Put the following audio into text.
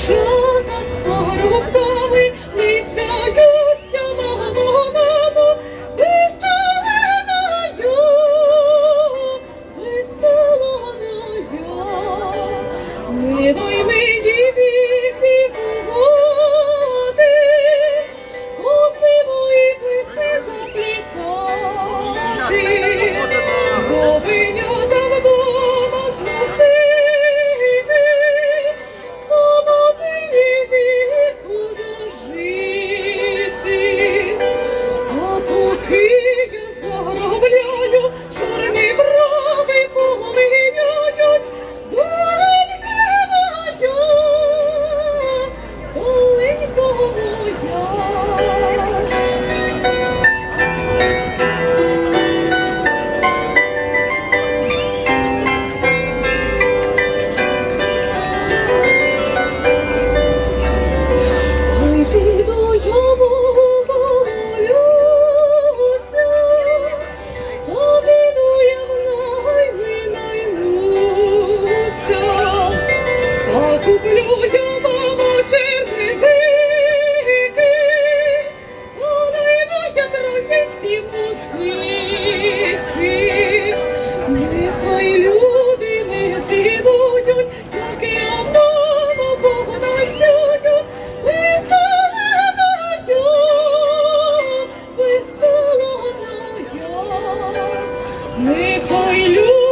是。А куплю дьомому черники, Оливо я трохи музики. Нехай люди не згідують, як я одному Богу насюю, виставлена я, виставлена я. Нехай люди